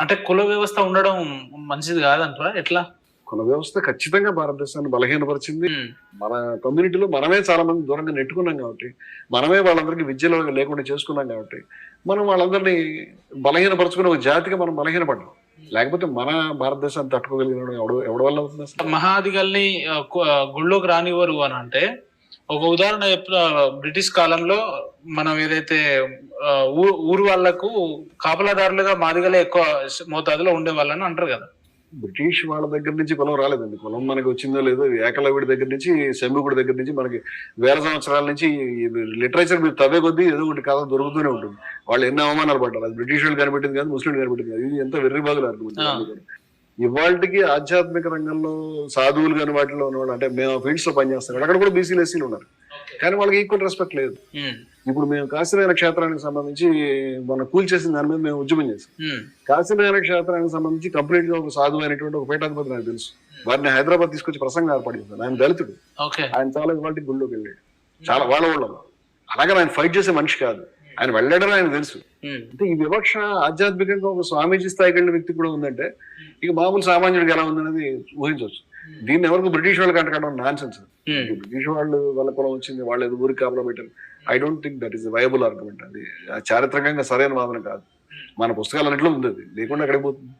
అంటే కుల వ్యవస్థ ఉండడం మంచిది కాదంటారా? ఎట్లా? కుల వ్యవస్థ ఖచ్చితంగా భారతదేశాన్ని బలహీనపరిచింది. మన కమ్యూనిటీలో మనమే చాలా మంది దూరంగా నెట్టుకున్నాం కాబట్టి మనమే వాళ్ళందరికీ విద్యలో లేకుండా చేసుకున్నాం కాబట్టి మనం వాళ్ళందరినీ బలహీనపరచుకుని ఒక జాతిగా మనం బలహీనపడ్డాం. లేకపోతే మన భారతదేశాన్ని తట్టుకోగలిగిన ఎవడు ఎవడి వల్ల అవుతుంది మహాదిగల్ని గుళ్ళోకి రానివ్వరు అని అంటే ఒక ఉదాహరణ బ్రిటిష్ కాలంలో మనం ఏదైతే ఊరు వాళ్ళకు కాపలాదారులుగా మాదిగలే ఎక్కువ మోతాదులో ఉండే వాళ్ళని అంటారు కదా. బ్రిటిష్ వాళ్ళ దగ్గర నుంచి కులం రాలేదండి. కులం మనకి వచ్చిందో లేదో ఏకలవ్యుడి దగ్గర నుంచి శంభుకుడి దగ్గర నుంచి మనకి వేల సంవత్సరాల నుంచి లిటరేచర్ మీరు తవ్వే కొద్దీ ఏదో ఒకటి కథ దొరుకుతూనే ఉంటుంది. వాళ్ళు ఎన్ని అవమానాలు పడ్డారు. అది బ్రిటిష్ వాళ్ళు కనిపెట్టింది కాదు ముస్లింలు కనిపెట్టింది కాదు. ఇది ఎంత వెర్రి బాగులు ఇవాళకి ఆధ్యాత్మిక రంగంలో సాధువులు కాని వాటిలో ఉన్నవాళ్ళు అంటే మేము ఫీల్డ్స్లో పనిచేస్తాం అక్కడ కూడా బీసీలు ఎస్సీలు ఉన్నారు. కానీ వాళ్ళకి ఈక్వల్ రెస్పెక్ట్ లేదు. ఉమ్, ఇప్పుడు మేము కాశీనారాయణ క్షేత్రానికి సంబంధించి మన కూల్చేసిన దాని మీద మేము ఉద్యమం చేసాం ఉమ్, కాశీనారాయణ క్షేత్రానికి సంబంధించి కంప్లీట్గా ఒక సాధువు అయినటువంటి ఒక పీఠాధిపతి నాకు తెలుసు. వారిని హైదరాబాద్ తీసుకొచ్చి ప్రసంగం ఏర్పాటు చేశాను ఆయన దళితుడు. ఆయన చాలా ఇవాళ గుళ్ళోకి వెళ్ళాడు. చాలా వాళ్ళ వాళ్ళలో అలాగే ఆయన ఫైట్ చేసే మనిషి కాదు. ఆయన వెళ్ళాడని ఆయన తెలుసు. అంటే ఈ వివక్ష ఆధ్యాత్మికంగా ఒక స్వామీజీ స్థాయికి వెళ్ళిన వ్యక్తి కూడా ఉందంటే ఇక మామూలు సామాన్యుడికి ఎలా ఉందనేది ఊహించవచ్చు. దీన్ని ఎవరికి బ్రిటిష్ వాళ్ళకి అంటడం నాన్ సెన్స్ ఉమ్. బ్రిటిష్ వాళ్ళు వాళ్ళ కులం వచ్చింది వాళ్ళు ఏదో ఊరికి కాపలా పెట్టారు. I don't think that is viable argument అది చారిత్రకంగా సరైన వాదన కాదు. మన పుస్తకాలన్నింటిలో ఉంది అది. లేకుండా ఎక్కడికి పోతుంది?